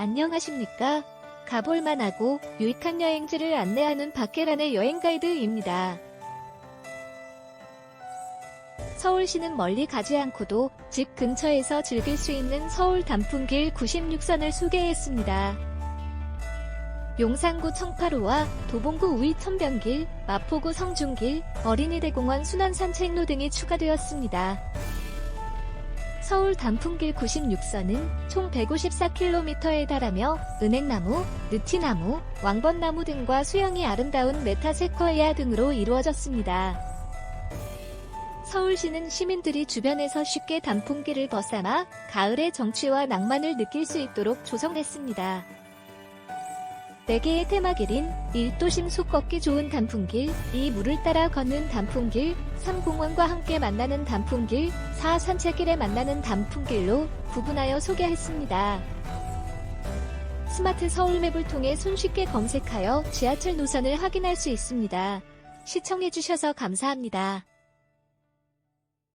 안녕하십니까? 가볼 만하고 유익한 여행지를 안내하는 박계란의 여행 가이드입니다. 서울시는 멀리 가지 않고도 집 근처에서 즐길 수 있는 서울 단풍길 96선을 소개했습니다. 용산구 청파로와 도봉구 우이 천변길, 마포구 성중길, 어린이대공원 순환산책로 등이 추가되었습니다. 서울 단풍길 96선은 총 154km에 달하며 은행나무, 느티나무, 왕번나무 등과 수영이 아름다운 메타세쿼이아 등으로 이루어졌습니다. 서울시는 시민들이 주변에서 쉽게 단풍길을 벗삼아 가을의 정취와 낭만을 느낄 수 있도록 조성했습니다. 4개의 테마길인 1도심 속 걷기 좋은 단풍길, 2 물을 따라 걷는 단풍길, 3 공원과 함께 만나는 단풍길, 4 산책길에 만나는 단풍길로 구분하여 소개했습니다. 스마트 서울맵을 통해 손쉽게 검색하여 지하철 노선을 확인할 수 있습니다. 시청해주셔서 감사합니다.